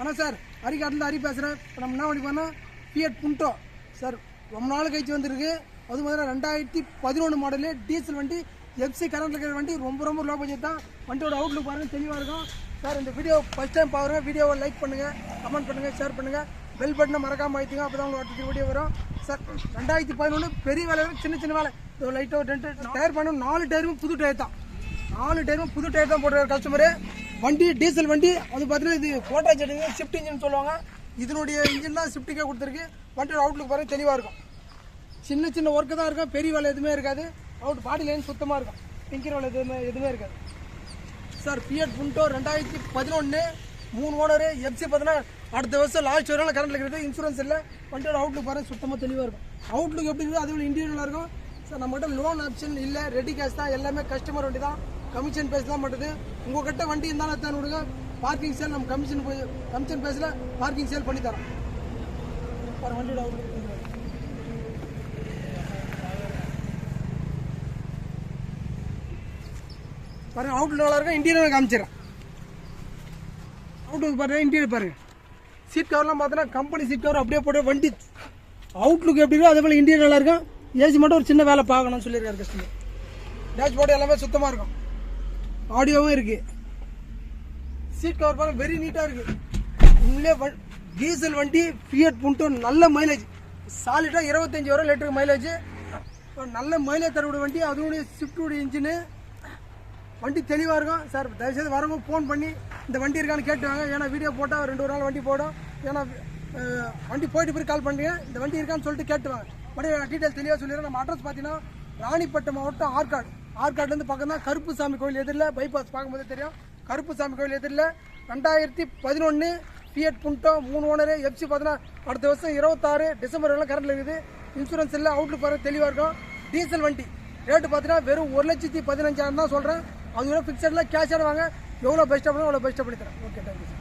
ஆனால் சார் அரிக்காட்டில் அரி பேசுகிறேன் இப்போ நம்ம என்ன பண்ணி பிஎட் ஃபியட் புண்டோ சார் ரொம்ப நாள் கழிச்சு வந்திருக்கு. அது மாதிரி ரெண்டாயிரத்தி பதினொன்று மாடலு டீசல் வண்டி எஃப்சி கரண்ட் இருக்கிற வண்டி ரொம்ப ரொம்ப லோ பட்ஜெட் தான். வண்டியோட அவுட்லுக் பாருங்கள் தெளிவாக இருக்கும். சார் இந்த வீடியோ ஃபஸ்ட் டைம் பாருங்கள் வீடியோவை லைக் பண்ணுங்கள் கமெண்ட் பண்ணுங்கள் ஷேர் பண்ணுங்கள் பெல் பட்டனை மறக்காமல் ஆயிடுங்க அப்போ தான் உங்களுக்கு வீடியோ வரும். சார் ரெண்டாயிரத்தி பதினொன்று பெரிய வேலை சின்ன சின்ன வேலை. லைட்டாக ரெண்டு டயர் பண்ணணும் நாலு டயரும் புது டயர் தான். நாலு டயரும் புது டயர் தான் போட்டுருக்காரு கஸ்டமரு வண்டி டீசல் வண்டி அது பார்த்தீங்கன்னா இது கோட்டா ஜெட்டுங்க ஷிஃப்ட் இன்ஜின் சொல்லுவாங்க. இதனுடைய இன்ஜின் தான் ஷிஃப்ட்டுக்கே கொடுத்துருக்கு. வண்டியோட அவுட்லுக் பாருங்கள் தெளிவாக இருக்கும். சின்ன சின்ன ஒர்க்கு தான் இருக்கும். பெரிய வேலை எதுவுமே இருக்காது. அவுட் பாடி லைன் சுத்தமாக இருக்கும். பிங்கர் வேலை எதுவுமே எதுவுமே இருக்காது. சார் பிஎட் புண்டோ ரெண்டாயிரத்தி பதினொன்று மூணு ஓனரு எஃப்சி பார்த்தீங்கன்னா அடுத்த வருஷம் லாஸ்ட் வரைக்கும் கரண்ட்ல இருக்கிறது இன்சூரன்ஸ் இல்லை. வண்டியோட அவுட்லுக் பாருங்கள் சுத்தமாக தெளிவாக இருக்கும். அவுட்லுக் எப்படி இருக்குது அதுவும் இன்டீரியலாக இருக்கும். சார் நம்மகிட்ட லோன் ஆப்ஷன் இல்லை. ரெடி கேஷ் தான். எல்லாமே கஸ்டமர் வண்டி தான். கமிஷன் தான் மட்டுது உங்ககிட்ட வண்டி இருந்தாலும் தான் விடுங்க பார்க்கிங் சேல் நம்ம கமிஷன் போய் கமிஷன் பேஸில் பார்க்கிங் சேல் பண்ணி தரோம். வண்டியோட பாருங்க அவுட்லுக் நல்லா இருக்கும் இன்டீரியர் காமிச்சிடறேன். அவுட்லுக் பாருங்க இன்டீரியர் பாருங்க. சீட் கவர்லாம் பார்த்தோன்னா கம்பெனி சீட் கவர் அப்படியே போட்டு வண்டி அவுட்லுக் எப்படி இருக்கோ அதே போல் இன்டீரியர் நல்லா இருக்கும். ஏசி மட்டும் ஒரு சின்ன வேலை பார்க்கணும்னு சொல்லியிருக்காரு கஸ்டமர் டேஷ் போர்டு எல்லாமே சுத்தமாக இருக்கும். ஆடியோவும் இருக்கு. சீட் கவர் பாருங்க வெரி நீட்டாக இருக்கு. உண்மையிலே வ- டீசல் வண்டி ஃபியட் புண்டோ நல்ல மைலேஜ் சாலிடாக இருபத்தஞ்சி வரும் லிட்டருக்கு மைலேஜ் நல்ல மைலேஜ் தரக்கூடிய வண்டி அதனுடைய ஸ்விஃப்டுடைய இன்ஜினு வண்டி தெளிவாக இருக்கும். சார் தயவுசெய்து வரவங்க ஃபோன் பண்ணி இந்த வண்டி இருக்கான்னு கேட்டுவாங்க ஏன்னா வீடியோ போட்டால் ரெண்டு ஒரு நாள் வண்டி போடும். ஏன்னா வண்டி போயிட்டு போய் கால் பண்ணுறீங்க இந்த வண்டி இருக்கான்னு சொல்லிட்டு கேட்டுவாங்க மறுபடியும் டீட்டெயில் தெளிவாக சொல்லிடுறேன். நம்ம அட்ரஸ் பார்த்தீங்கன்னா ராணிப்பட்டம் மாவட்டம் ஆற்காடு. ஆற்காட்டிலேருந்து பக்கம் தான் கருப்புசாமி கோயில் எதிரில் பைபாஸ் பார்க்கும்போது தெரியும். கருப்புசாமி கோயில் எதிரில் ரெண்டாயிரத்தி பதினொன்று ஃபியட் புண்டோ மூணு ஓனரு எஃப்சி பார்த்தீங்கன்னா அடுத்த வருஷம் இருபத்தாறு டிசம்பர் வரலாம் கரண்டில் இருக்குது. இன்சூரன்ஸ் இல்லை அவுட்லுக் போகிற தெளிவாக இருக்கும். டீசல் வண்டி ரேட்டு பார்த்தீங்கன்னா வெறும் ஒரு லட்சத்தி பதினஞ்சாயிரம் தான் சொல்கிறேன் அது கூட ஃபிக்ஸடில் கேஷாக வாங்க. எவ்வளோ பெஸ்ட்டாக பண்ணணும் அவ்வளோ பெஸ்ட்டாக பண்ணி தரேன். Okay thank you